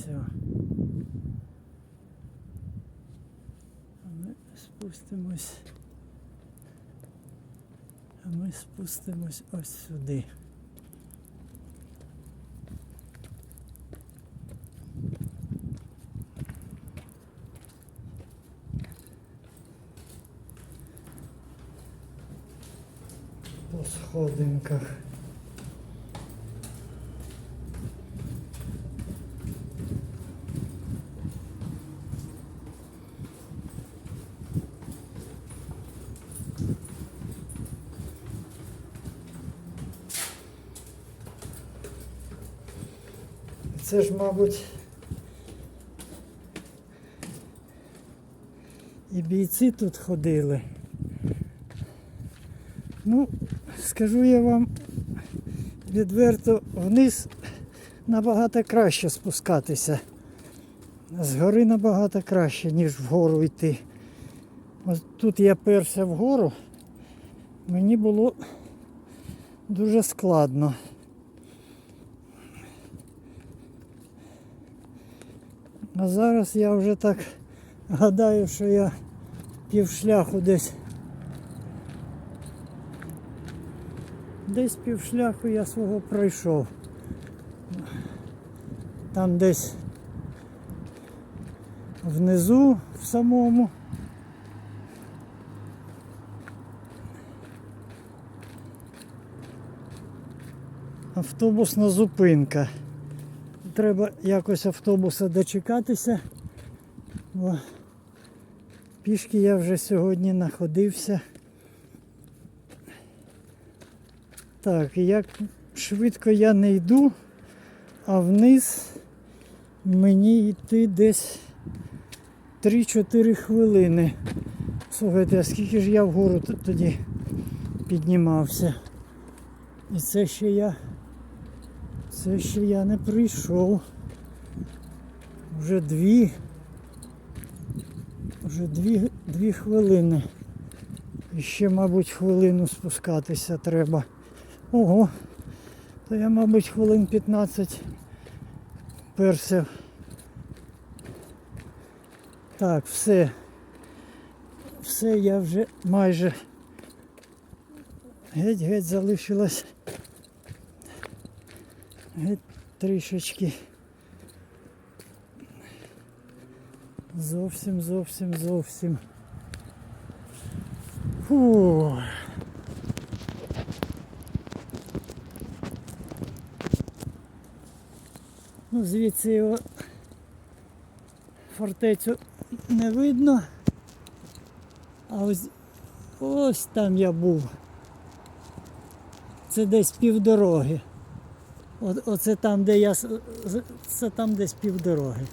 Все. Ми спустимось. А ми спустимось ось сюди. По сходинках. Це ж, мабуть, і бійці тут ходили. Ну, скажу я вам відверто, вниз набагато краще спускатися. З гори набагато краще, ніж вгору йти. Ось тут я перся вгору, мені було дуже складно. А зараз я вже так гадаю, що я півшляху десь. Десь півшляху я свого пройшов. Там десь внизу в самому. Автобусна зупинка. Треба якось автобуса дочекатися. Бо пішки я вже сьогодні знаходився. Так, як швидко я не йду, а вниз мені йти десь 3-4 хвилини. Слухайте, а скільки ж я вгору тоді піднімався? І це ще я. Це ще я не прийшов. Вже дві. Вже дві, дві хвилини. І ще, мабуть, хвилину спускатися треба. Ого. То я, мабуть, хвилин 15 перся. Так, все. Все я вже майже геть-геть залишилось. Трішечки. Зовсім, зовсім, зовсім. Фу. Ну, звідси його фортецю не видно. А ось, ось там я був. Це десь півдороги. Оце там, де я це там десь півдороги.